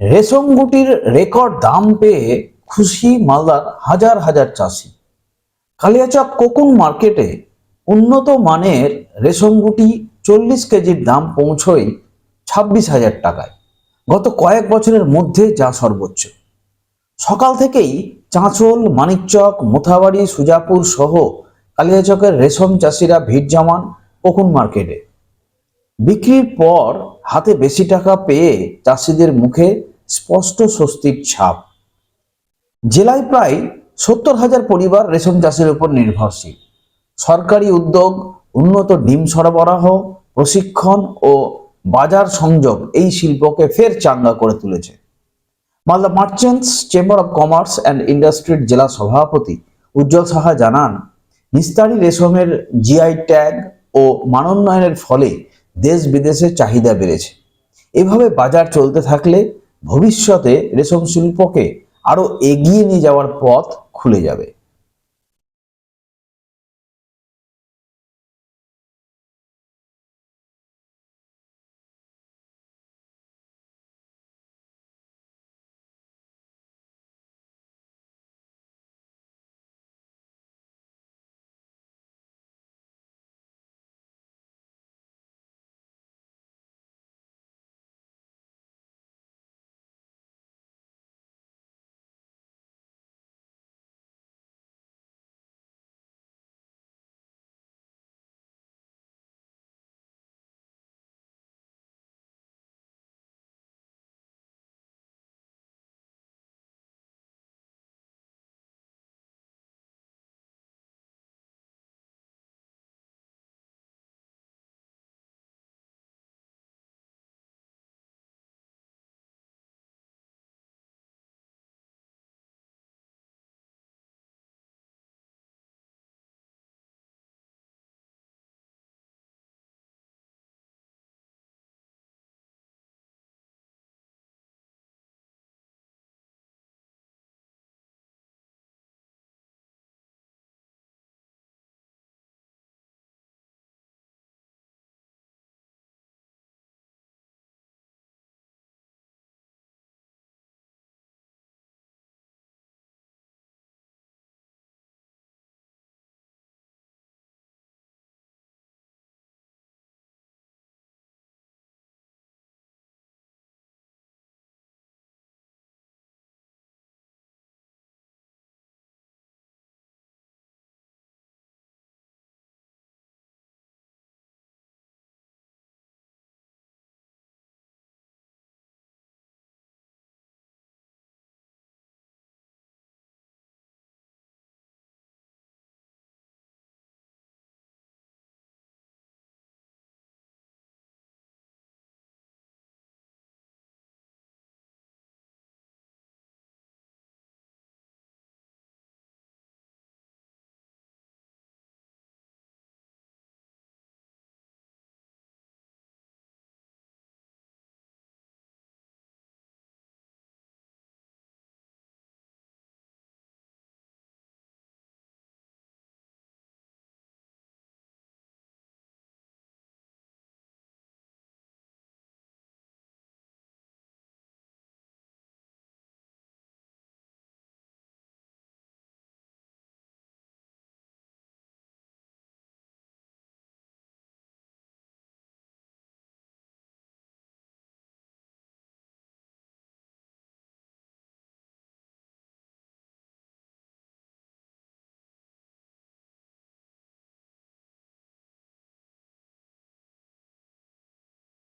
রেশম গুটির রেকর্ড দাম পেয়ে খুশি মালদার হাজার হাজার চাষি। কালিয়াচক কোকুন মার্কেটে উন্নত মানের রেশম গুটি চল্লিশ কেজির দাম পৌঁছয় ছাব্বিশ হাজার টাকায়। গত কয়েক বছরের মধ্যে যা সর্বোচ্চ। সকাল থেকেই চাঁচল, মানিকচক, মোথাবাড়ি, সুজাপুর সহ কালিয়াচকের রেশম চাষিরা ভিড় জমান কোকুন মার্কেটে। বিক্রির পর হাতে বেশি টাকা পেয়ে চাষিদের মুখে স্পষ্ট স্বস্তির ছাপ। জেলায় প্রায় সত্তর হাজার পরিবার রেশম চাষের উপর নির্ভরশীল। সরকারি উদ্যোগ, উন্নত ডিম সরবরাহ, প্রশিক্ষণ ও বাজার সংযোগ এই শিল্পকে ফের চাঙ্গা করে তুলেছে। Malda merchants chamber of commerce and ইন্ডাস্ট্রির জেলা সভাপতি উজ্জ্বল সাহা জানান নিস্তারি রেশমের জিআই ট্যাগ ও মানোন্নয়নের ফলে দেশ বিদেশে চাহিদা বেড়েছে। এভাবে বাজার চলতে থাকলে ভবিষ্যতে রেশম শিল্পকে আরও এগিয়ে নিয়ে যাওয়ার পথ খুলে যাবে।